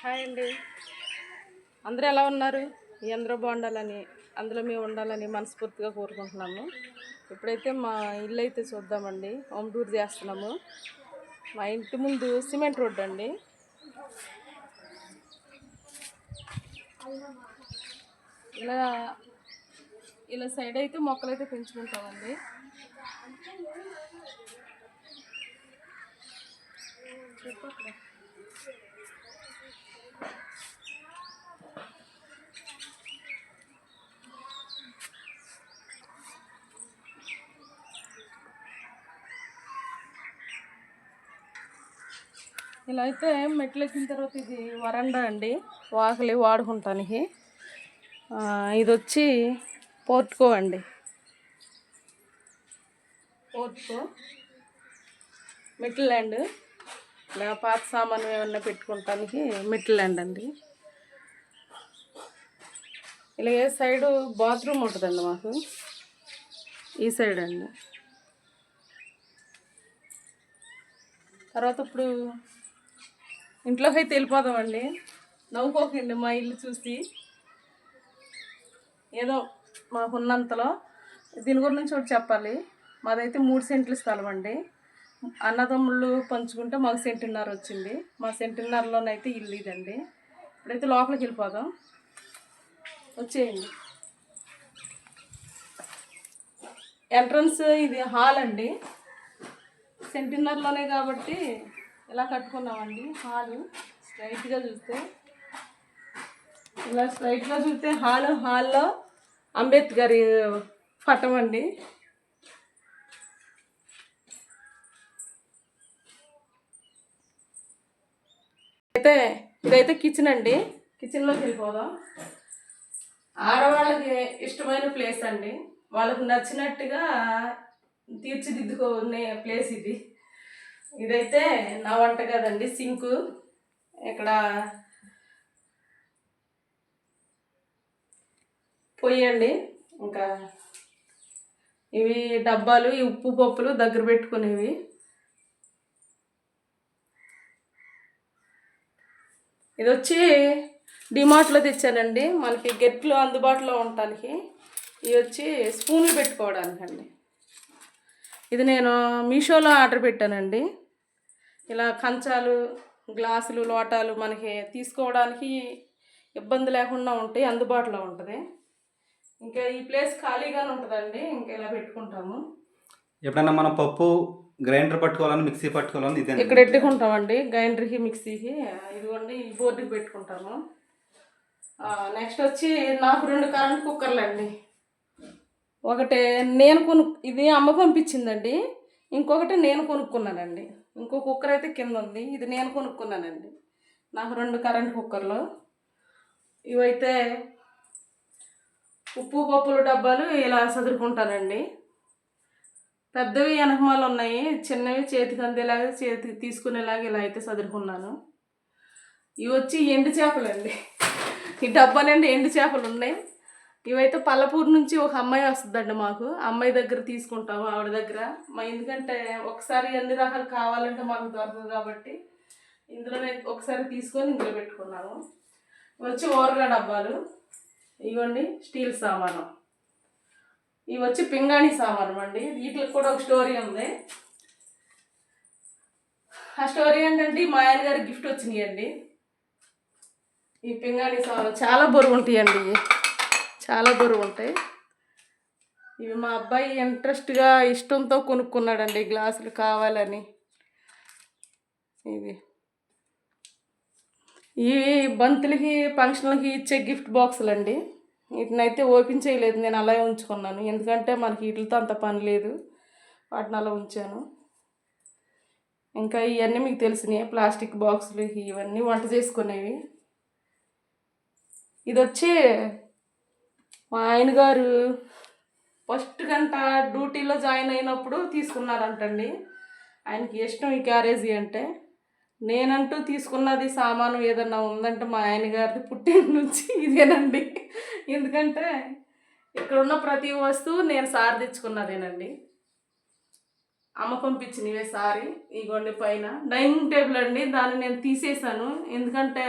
Hi అండి. అందరూ ఎలా ఉన్నారు? మీ అందరూ బాగుండాలని అందులో మేము ఉండాలని మనస్ఫూర్తిగా కోరుకుంటున్నాము. ఇప్పుడైతే మా ఇల్లు అయితే చూద్దామండి. హోమ్ టూర్ చేస్తున్నాము. మా ఇంటి ముందు సిమెంట్ రోడ్డు అండి. ఇలా ఇలా సైడ్ అయితే మొక్కలైతే పెంచుకుంటామండి. చెప్పక్కడ ఇలా అయితే మెట్లు ఎక్కిన తర్వాత ఇది వరండా అండి. వాకిలి వాడుకుంటానికి ఇది వచ్చి పోర్టుకో అండి. పోర్ట్కో. మెట్లు ల్యాండ్. ఇలా పాత సామాను ఏమన్నా పెట్టుకుంటానికి మిడిల్ అండి. ఇలా ఏ సైడు బాత్రూమ్ ఉంటుందండి మాకు? ఈ సైడ్ అండి. తర్వాత ఇప్పుడు ఇంట్లోకి అయితే వెళ్ళిపోదామండి. నవ్వుకోకండి మా ఇల్లు చూసి. ఏదో మాకున్నంతలో దీని గురించి ఒకటి చెప్పాలి. మాదైతే మూడు సెంట్లు స్థలం అండి. అన్నదమ్ముళ్ళు పంచుకుంటే మాకు సెంటున్నర వచ్చింది. మా సెంటున్నరలోనైతే ఇల్లు ఇదండి. ఇప్పుడైతే లోపలికి వెళ్ళిపోదాం. వచ్చేయండి. ఎంట్రన్స్ ఇది హాల్ అండి. సెంటిన్నర్లోనే కాబట్టి ఇలా కట్టుకున్నామండి? హాలు స్ట్రైట్గా చూస్తే. ఇలా స్ట్రైట్గా చూస్తే హాల్ హాల్లో అంబేద్కర్ పటం అండి. అయితే ఇదైతే కిచెన్ అండి. కిచెన్లోకి వెళ్ళిపోదాం. ఆడవాళ్ళకి ఇష్టమైన ప్లేస్ అండి. వాళ్ళకు నచ్చినట్టుగా తీర్చిదిద్దుకునే ప్లేస్ ఇది. ఇదైతే నా వంట కదండి సింకు ఇక్కడ పొయ్యి అండి. ఇంకా ఇవి డబ్బాలు ఈ ఉప్పు పప్పులు దగ్గర పెట్టుకునేవి. ఇది వచ్చి డిమార్ట్లో తెచ్చానండి. మనకి గెట్లు అందుబాటులో ఉండటానికి. ఇవి వచ్చి స్పూన్లు పెట్టుకోవడానికండి. ఇది నేను మీషోలో ఆర్డర్ పెట్టానండి. ఇలా కంచాలు గ్లాసులు లోటాలు మనకి తీసుకోవడానికి ఇబ్బంది లేకుండా ఉంటాయి అందుబాటులో ఉంటుంది. ఇంకా ఈ ప్లేస్ ఖాళీగానే ఉంటుందండి ఇంకా ఇలా పెట్టుకుంటాము. ఎప్పుడైనా మనం పప్పు గ్రైండర్ పట్టుకోవాలని మిక్సీ పట్టుకోవాలని ఇదే ఇక్కడ ఎట్టుకుంటామండి గ్రైండర్కి మిక్సీకి. ఇదిగోండి ఈ బోర్డుకి పెట్టుకుంటాము. నెక్స్ట్ వచ్చి నాకు రెండు కరెంట్ కుక్కర్లు అండి ఒకటి నేను కొను ఇది అమ్మ పంపించిందండి. ఇంకొకటి నేను కొనుక్కున్నానండి. ఇంకో కుక్కర్ అయితే కింద ఉంది. ఇది నేను కొనుక్కున్నానండి. నాకు రెండు కరెంట్ కుక్కర్లు. ఇవైతే ఉప్పు పప్పుల డబ్బాలు ఇలా సదురుకుంటానండి. పెద్దవి వెనకమాలు ఉన్నాయి. చిన్నవి చేతికి అందేలాగా చేతికి తీసుకునేలాగా ఇలా అయితే చదువుకున్నాను ఇవి వచ్చి ఎండు చేపలండి. ఈ డబ్బా నిండా ఎండు చేపలు ఉన్నాయి. ఇవైతే పల్లపూరు నుంచి ఒక అమ్మాయి వస్తుందండి మాకు. అమ్మాయి దగ్గర తీసుకుంటాము ఆవిడ దగ్గర. మా ఎందుకంటే ఒకసారి ఎన్ని రకాలు కావాలంటే మాకు దొరకదు కాబట్టి ఇందులోనే ఒకసారి తీసుకొని ఇందులో పెట్టుకున్నాము. వచ్చి ఓరగా డబ్బాలు. ఇవ్వండి స్టీల్ సామాను. ఇవి వచ్చి పింగాణి సామానం అండి. వీటికి కూడా ఒక స్టోరీ ఉంది. ఆ స్టోరీ ఏంటంటే మా ఆయన గిఫ్ట్ గిఫ్ట్ వచ్చినాయండి. ఈ పింగాణి సామాను చాలా బరువు ఉంటాయండి. చాలా బరువు ఉంటాయి. ఇవి మా అబ్బాయి ఇంట్రెస్ట్గా ఇష్టంతో కొనుక్కున్నాడండి. గ్లాసులు కావాలని. ఇవి. ఇవి బంతులకి ఫంక్షన్లకి ఇచ్చే గిఫ్ట్ బాక్సులు అండి వీటిని అయితే ఓపెన్ చేయలేదు నేను అలాగే ఉంచుకున్నాను. ఎందుకంటే మనకి వీటితో అంత పని లేదు. వాటిని అలా ఉంచాను. ఇంకా ఇవన్నీ మీకు తెలిసినాయి ప్లాస్టిక్ బాక్సులు ఇవన్నీ వంట చేసుకునేవి. ఇది వచ్చి మా ఆయన గారు ఫస్ట్ గంట డ్యూటీలో జాయిన్ అయినప్పుడు తీసుకున్నారంటండి. ఆయనకి ఇష్టం ఈ క్యారేజీ అంటే. నేనంటూ తీసుకున్నది సామాను ఏదన్నా ఉందంటే మా ఆయన గారి పుట్టిన నుంచి ఇదేనండి. ఎందుకంటే ఇక్కడ ఉన్న ప్రతి వస్తువు నేను సారి తెచ్చుకున్నదేనండి. అమ్మ పంపించినవే సారీ ఇగోండి పైన. డైనింగ్ టేబుల్ అండి దాన్ని నేను తీసేసాను ఎందుకంటే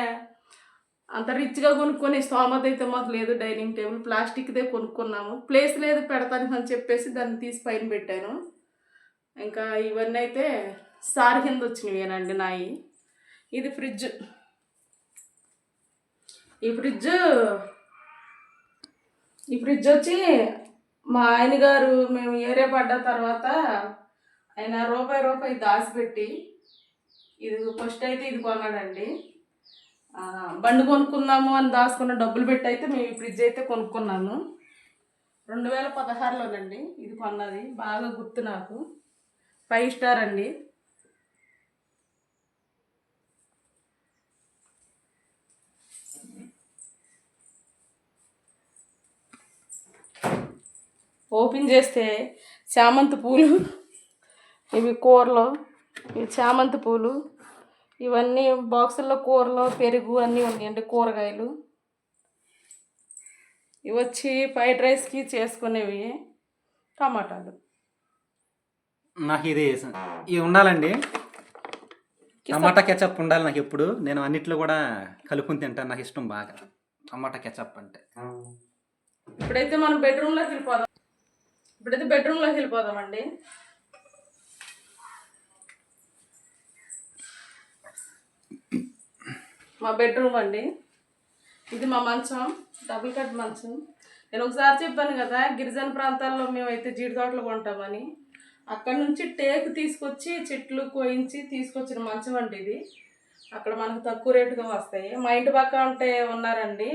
అంత రిచ్గా కొనుక్కొని స్తోమత అయితే మాకు లేదు డైనింగ్ టేబుల్ ప్లాస్టిక్దే కొనుక్కున్నాము. ప్లేస్ లేదు పెడతాను అని చెప్పేసి దాన్ని తీసి పైన పెట్టాను. ఇంకా ఇవన్నీ అయితే సార్ కింద వచ్చినవేనండి నాయి. ఇది ఫ్రిడ్జ్. ఈ ఫ్రిడ్జ్ ఈ ఫ్రిడ్జ్ వచ్చి మా ఆయన గారు మేము ఏరియా పడ్డ తర్వాత ఆయన రూపాయి రూపాయి దాచిపెట్టి ఇది ఫస్ట్ అయితే ఇది కొన్నాడండి. బండి కొనుక్కుందాము అని దాచుకున్న డబ్బులు పెట్టి అయితే మేము ఈ ఫ్రిడ్జ్ అయితే కొనుక్కున్నాము. రెండు వేల పదహారులోనండి ఇది కొన్నది. బాగా గుర్తు నాకు. ఫైవ్ స్టార్ అండి. ఓపెన్ చేస్తే చామంతి పూలు ఇవి కూరలు ఇవి చామంతి పూలు ఇవన్నీ బాక్సుల్లో కూరలు పెరుగు అన్నీ ఉన్నాయండి కూరగాయలు. ఇవి వచ్చి ఫ్రైడ్ రైస్కి చేసుకునేవి టమాటాలు. నాకు ఇది ఇది ఉండాలండి. టమాటా కెచప్ ఉండాలి నాకు ఎప్పుడు. నేను అన్నిట్లో కూడా కలుపుని తింటాను. నాకు ఇష్టం బాగా టమాటా కెచప్ అంటే. ఇప్పుడైతే మనం బెడ్రూమ్లోకి వెళ్ళిపోదాం. ఇప్పుడైతే బెడ్రూమ్లోకి వెళ్ళిపోదామండి. మా బెడ్రూమ్ అండి. ఇది మా మంచం డబుల్ కట్ మంచం. నేను ఒకసారి చెప్పాను కదా గిరిజన ప్రాంతాల్లో మేమైతే జీడి తోటలు కొంటామని. అక్కడ నుంచి టేకు తీసుకొచ్చి చెట్లు కోయించి తీసుకొచ్చిన మంచం అండి ఇది. అక్కడ మనకు తక్కువ రేటుగా వస్తాయి. మా ఇంటి పక్క ఉంటే ఉన్నారండి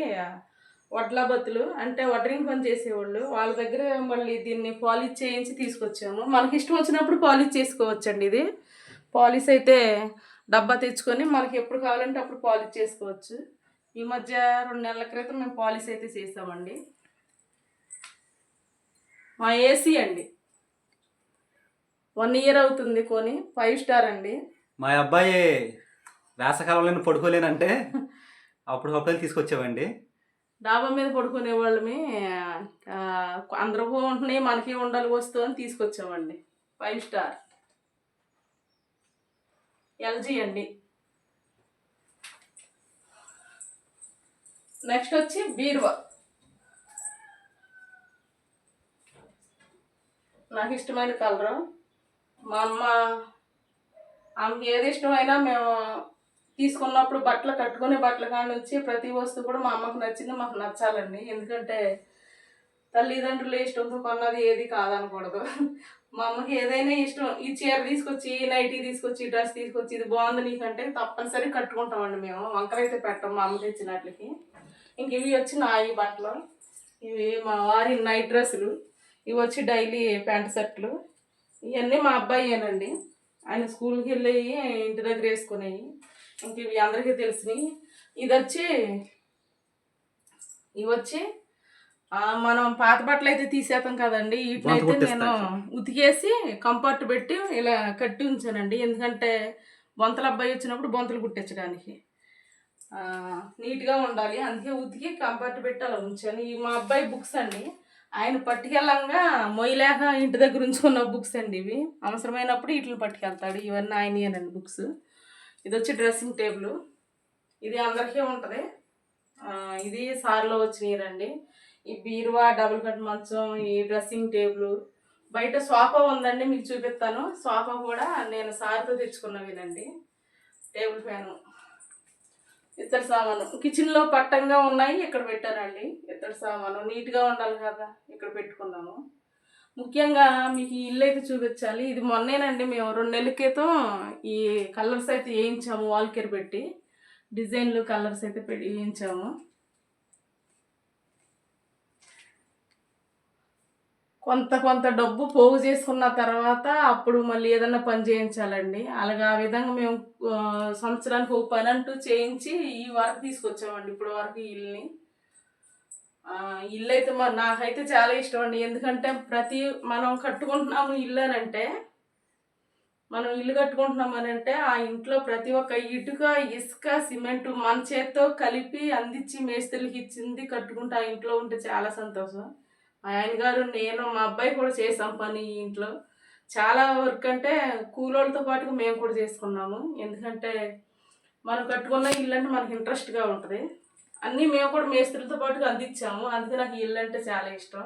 వడ్ల బత్తులు అంటే వడ్రింగ్ పని చేసేవాళ్ళు. వాళ్ళ దగ్గర మళ్ళీ దీన్ని పాలిష్ చేయించి తీసుకొచ్చాము. మనకి ఇష్టం వచ్చినప్పుడు పాలిష్ చేసుకోవచ్చండి ఇది. పాలిష్ అయితే డబ్బా తెచ్చుకొని మనకి ఎప్పుడు కావాలంటే అప్పుడు పాలిష్ చేసుకోవచ్చు. ఈ మధ్య రెండు నెలల క్రితం మేము పాలిష్ అయితే చేసామండి. మా ఏసీ అండి. వన్ ఇయర్ అవుతుంది కొని ఫైవ్ స్టార్ అండి. మా అబ్బాయి వేసకాలంలో పడుకోలేనంటే అప్పుడు హోటల్ తీసుకొచ్చామండి డాబా మీద పడుకునే వాళ్ళమే ఆ, అందరూ ఉంటున్నాయి మనకి ఉండాలి వస్తూ అని తీసుకొచ్చామండి ఫైవ్ స్టార్ ఎల్జీ అండి. నెక్స్ట్ వచ్చి బీరువా. నాకు ఇష్టమైన కలరు. మా అమ్మ ఆమెకి ఏది ఇష్టమైనా మేము తీసుకున్నప్పుడు బట్టలు కట్టుకునే బట్టల కాడ నుంచి ప్రతి వస్తువు కూడా మా అమ్మకు నచ్చింది మాకు నచ్చాలండి. ఎందుకంటే తల్లిదండ్రులు ఇష్టంతో కొన్నది ఏది కాదనకూడదు. మా అమ్మకి ఏదైనా ఇష్టం ఈ చీర తీసుకొచ్చి నైటీ తీసుకొచ్చి డ్రెస్ తీసుకొచ్చి ఇది బాగుంది నీకంటే తప్పనిసరి కట్టుకుంటామండి మేము. వంకరైతే పెట్టం మా అమ్మ తెచ్చినట్లకి. ఇంక ఇవి వచ్చి నా ఈ బట్టలు ఇవి మా వారి నైట్ డ్రెస్సులు ఇవి వచ్చి డైలీ ప్యాంట్ షర్ట్లు. ఇవన్నీ మా అబ్బాయేనండి. ఆయన స్కూల్కి వెళ్ళి ఇంటి దగ్గర వేసుకునేవి ఇంక ఇవి అందరికీ తెలిసినాయి. ఇది వచ్చి ఇవి వచ్చి మనం పాత బట్టలు అయితే తీసేస్తాం కదండి. వీటినైతే. నేను ఉతికేసి కంఫర్ట్ పెట్టి ఇలా కట్టి ఉంచానండి. ఎందుకంటే బొంతల అబ్బాయి వచ్చినప్పుడు బొంతలు కుట్టించడానికి. నీట్గా ఉండాలి. అందుకే ఉతికి కంఫర్ట్ పెట్టి అలా ఉంచాను. ఈ మా అబ్బాయి బుక్స్ అండి. ఆయన పట్టుకెళ్ళంగా మొయ్యలేక ఇంటి దగ్గర ఉంచుకున్న బుక్స్ అండి ఇవి. అవసరమైనప్పుడు వీటిని పట్టుకెళ్తాడు. ఇవన్నీ ఆయనయేనండి బుక్స్. ఇది వచ్చి డ్రెస్సింగ్ టేబుల్. ఇది అందరికీ ఉంటుంది. ఇది సార్లో వచ్చినాయిరండి ఈ బీరువా డబుల్ కట్ మంచం ఈ డ్రెస్సింగ్ టేబుల్. బయట సోఫా ఉందండి మీకు చూపిస్తాను. సోఫా కూడా నేను సార్తో తెచ్చుకున్నవినండి టేబుల్ ఫ్యాను. ఇత్తడి సామాను. కిచెన్లో పట్టంగా ఉన్నాయి ఇక్కడ పెట్టానండి. ఇత్తడి సామాను. నీట్గా ఉండాలి కదా ఇక్కడ పెట్టుకున్నాము ముఖ్యంగా మీకు ఈ ఇల్లు అయితే చూపించాలి. ఇది మొన్నేనండి మేము రెండు నెలల క్రితం ఈ కలర్స్ అయితే వేయించాము వాల్ కేర్ పెట్టి. డిజైన్లు కలర్స్ అయితే వేయించాము. కొంత కొంత డబ్బు పోగు చేసుకున్న తర్వాత అప్పుడు మళ్ళీ ఏదన్నా పని చేయించాలండి. అలాగా ఆ విధంగా మేము సంవత్సరానికి ఒక పని అంటూ చేయించి ఈ వరకు తీసుకొచ్చామండి ఇప్పుడు వరకు ఈ ఇల్లుని. ఇల్లు అయితే మరి నాకైతే చాలా ఇష్టం అండి. ఎందుకంటే ప్రతి మనం కట్టుకుంటున్నాము ఇల్లు అని అంటే మనం ఇల్లు కట్టుకుంటున్నాం అని అంటే ఆ ఇంట్లో ప్రతి ఒక్క ఇటుక ఇసుక సిమెంట్ మన చేత్తో కలిపి అందించి మేస్త్రికి ఇచ్చింది కట్టుకుంటే ఆ ఇంట్లో ఉంటే చాలా సంతోషం. మా ఆయన గారు నేను మా అబ్బాయి కూడా చేసాం పని ఈ ఇంట్లో. చాలా వర్క్ అంటే కూలోళ్ళతో పాటుగా మేము కూడా చేసుకున్నాము. ఎందుకంటే మనం కట్టుకున్న ఇల్లు అంటే మనకి ఇంట్రెస్ట్గా ఉంటుంది. అన్నీ మేము కూడా మేస్త్రులతో పాటుగా అందించాము. అందుకే నాకు ఇల్లు అంటే చాలా ఇష్టం.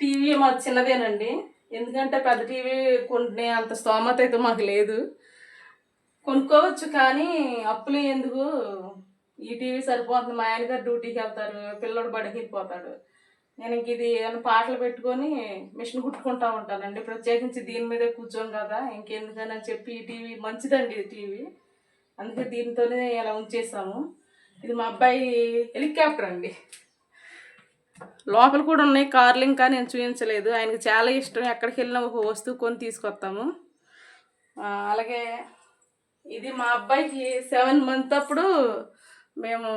టీవీ మా చిన్నదేనండి. ఎందుకంటే పెద్ద టీవీ కొంటే అంత స్తోమత అయితే మాకు లేదు. కొనుక్కోవచ్చు కానీ అప్పులు ఎందుకు? ఈ టీవీ సరిపోతుంది. మా ఆయన గారు డ్యూటీకి వెళ్తారు. పిల్లడు బడికి వెళ్ళిపోతాడు. నేను ఇంక ఇది ఏమైనా పాటలు పెట్టుకొని మిషన్ కుట్టుకుంటా ఉంటానండి. ప్రత్యేకించి దీని మీదే కూర్చోను కదా. ఇంకెందుకని చెప్పి ఈ టీవీ మంచిదండి ఈ టీవీ. అందుకే దీంతోనే ఇలా ఉంచేసాము. ఇది మా అబ్బాయి హెలికాప్టర్ అండి. లోపల కూడా ఉన్నాయి కార్లు ఇంకా నేను చూపించలేదు ఆయనకి చాలా ఇష్టం. ఎక్కడికి వెళ్ళినా ఒక వస్తువు కొని తీసుకొస్తాము. అలాగే ఇది మా అబ్బాయికి సెవెన్ మంత్ అప్పుడు మేము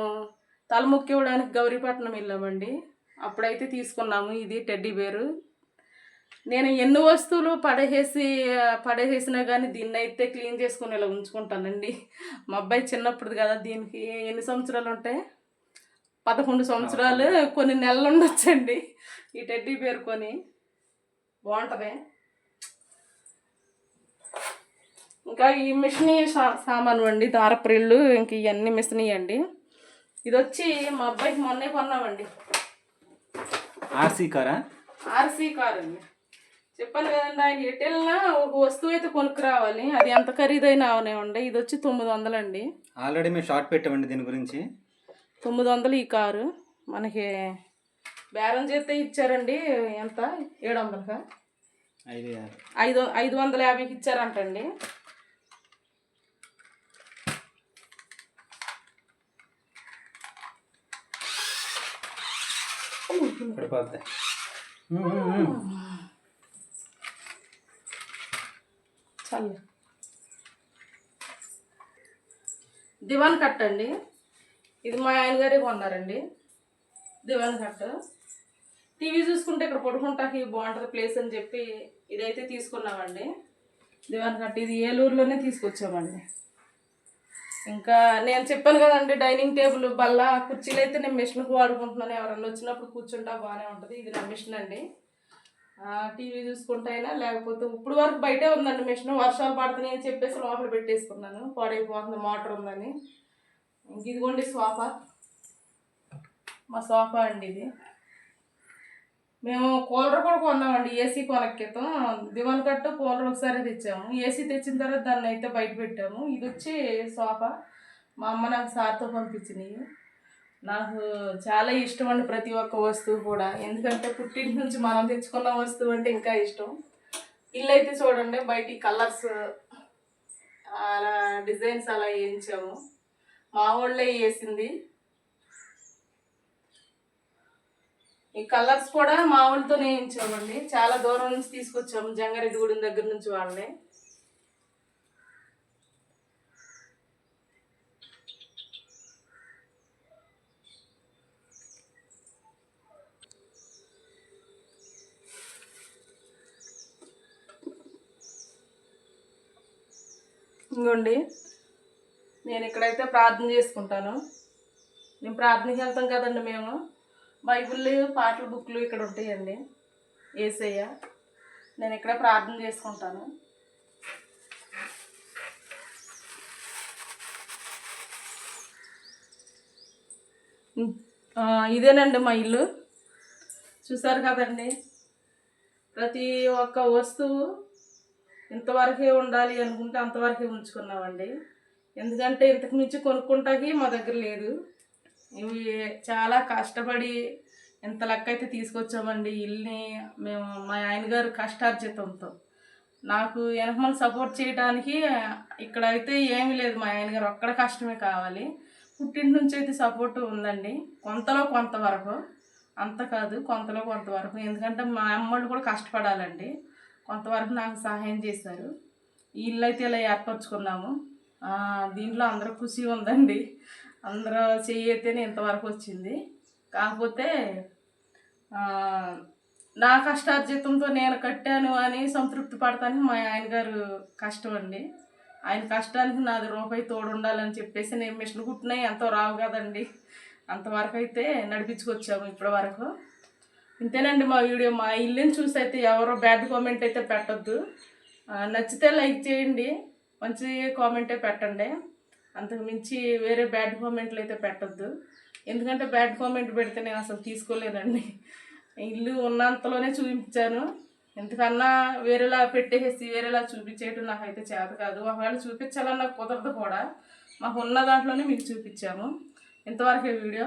తలముక్కి ఇవ్వడానికి గౌరీపట్నం వెళ్ళామండి. అప్పుడైతే తీసుకున్నాము. ఇది టెడ్డీ బేరు. నేను ఎన్ని వస్తువులు పడేసి పడేసేసినా కానీ దీన్ని అయితే క్లీన్ చేసుకుని ఇలా ఉంచుకుంటానండి. మా అబ్బాయి చిన్నప్పుడు కదా దీనికి ఎన్ని సంవత్సరాలు ఉంటాయి? పదకొండు సంవత్సరాలు కొన్ని నెలలు ఉండొచ్చండి. ఈ టెడ్డీ బేర్ కొని బాగుంటుంది. ఇంకా ఈ మిషన్ సామాను అండి దారప్రిళ్ళు ఇంక ఇవన్నీ మిషన్ అండి. ఇది వచ్చి మా అబ్బాయికి మొన్నే కొన్నామండి. ఆర్సీ కారా? ఆర్సీ కార్ అండి చెప్పాను కదండి ఆయన ఎటు వెళ్ళినా ఒక వస్తువు అయితే కొనుక్కురావాలి అది ఎంత ఖరీదైనా అవనివ్వండి ఇది వచ్చి తొమ్మిది వందలండి ఆల్రెడీ మేము షార్ట్ పెట్టామండి దీని గురించి. తొమ్మిది వందలు ఈ కారు. మనకి బేరం చేస్తే ఇచ్చారండి. ఎంత? ఏడు వందలకా ఐదు ఐదు వందల యాభైకి ఇచ్చారంటండి. పడిపోద్ది చల్ల దివాన్ కట్ అండి. ఇది మా ఆయన గారే కొన్నారండి. దివాన్ కట్. టీవీ చూసుకుంటే ఇక్కడ పడుకుంటాకి బాగుంటుంది ప్లేస్ అని చెప్పి ఇదైతే తీసుకున్నామండి. దివాన్ కట్. ఇది ఏలూరులోనే తీసుకొచ్చామండి. ఇంకా నేను చెప్పాను కదండి డైనింగ్ టేబుల్ బల్ల కుర్చీలు అయితే నేను మిషన్కి వాడుకుంటున్నాను. ఎవరన్నా వచ్చినప్పుడు కూర్చుంటా బాగానే ఉంటుంది. ఇది నా మిషన్ అండి. టీవీ చూసుకుంటైనా లేకపోతే ఇప్పుడు వరకు బయటే ఉందండి మిషన్. వర్షాలు పడుతున్నాయి అని చెప్పేసి లోపల పెట్టేసుకున్నాను. పాడైపోతుంది మోటార్ ఉందని. ఇదిగోండి సోఫా. మా సోఫా అండి ఇది. మేము కూలర్ కూడా కొన్నామండి ఏసీ కొనక్కితం దివాన్ కట్టు కూలర్ ఒకసారి తెచ్చాము. ఏసీ తెచ్చిన తర్వాత దాన్ని అయితే బయట పెట్టాము. ఇది వచ్చి సోఫా. మా అమ్మ నాకు సార్తో పంపించినాయి నాకు చాలా ఇష్టం అండి ప్రతి ఒక్క వస్తువు కూడా. ఎందుకంటే పుట్టింటి నుంచి మనం తెచ్చుకున్న వస్తువు అంటే ఇంకా ఇష్టం. ఇల్లు అయితే చూడండి బయట కలర్స్ అలా డిజైన్స్ అలా వేయించాము. మా వాళ్ళే వేసింది. ఈ కలర్స్ కూడా మా వాళ్ళతోనే వేయించామండి. చాలా దూరం నుంచి తీసుకొచ్చాము జంగారెడ్డిగూడెం దగ్గర నుంచి వాళ్ళే ఇంకోండి నేను ఇక్కడైతే ప్రార్థన చేసుకుంటాను. మేము ప్రార్థనకి వెళ్తాం కదండి మేము. బైబిల్ పాటల బుక్లు ఇక్కడ ఉంటాయండి. ఏసయ్య నేను ఇక్కడ ప్రార్థన చేసుకుంటాను. ఇదేనండి మా ఇల్లు. చూసారు కదండి. ప్రతి ఒక్క వస్తువు ఇంతవరకే ఉండాలి అనుకుంటే అంతవరకే ఉంచుకున్నామండి. ఎందుకంటే ఇంతకు మించి కొనుక్కుంటాకి మా దగ్గర లేదు. ఇవి చాలా కష్టపడి ఇంత లెక్క అయితే తీసుకొచ్చామండి ఇల్లుని మేము మా ఆయన గారు కష్టార్జితంతో. నాకు వెనకమని సపోర్ట్ చేయడానికి ఇక్కడ అయితే ఏమీ లేదు. మా ఆయన గారు ఒక్కడ కష్టమే కావాలి. పుట్టింటి నుంచి అయితే సపోర్ట్ ఉందండి. కొంతలో కొంతవరకు అంత కాదు కొంతలో కొంతవరకు ఎందుకంటే మా అమ్మళ్ళు కూడా కష్టపడాలండి. కొంతవరకు నాకు సహాయం చేశారు. ఈ ఇల్లు అయితే ఇలా ఏర్పరచుకున్నాము. దీంట్లో అందరూ ఖుషి ఉందండి. అందరూ చెయ్యి అయితేనే ఇంతవరకు వచ్చింది. కాకపోతే నా కష్టార్జితంతో నేను కట్టాను అని సంతృప్తి పడతానికి మా ఆయన గారు కష్టం అండి. ఆయన కష్టానికి నాది రూపాయి తోడు ఉండాలని చెప్పేసి నేను మిషన్ కుట్టినాయి ఎంతో రావు కదండి. అంతవరకు అయితే నడిపించుకొచ్చాము ఇప్పటి వరకు. ఇంతేనండి మా వీడియో. మా ఇల్లుని చూసి అయితే ఎవరో బ్యాడ్ కామెంట్ అయితే పెట్టద్దు. నచ్చితే లైక్ చేయండి. మంచి కామెంటే పెట్టండి. అంతకు మించి వేరే బ్యాడ్ కామెంట్లు అయితే పెట్టొద్దు. ఎందుకంటే బ్యాడ్ కామెంట్ పెడితే నేను అసలు తీసుకోలేనండి. ఇల్లు ఉన్నంతలోనే చూపించాను. ఎందుకన్నా వేరేలా పెట్టేసి వేరేలా చూపించేయటం నాకైతే చేత కాదు. ఒకవేళ చూపించాలన్నా కుదరదు కూడా. మాకు ఉన్న దాంట్లోనే మీకు చూపించాము. ఇంతవరకు వీడియో.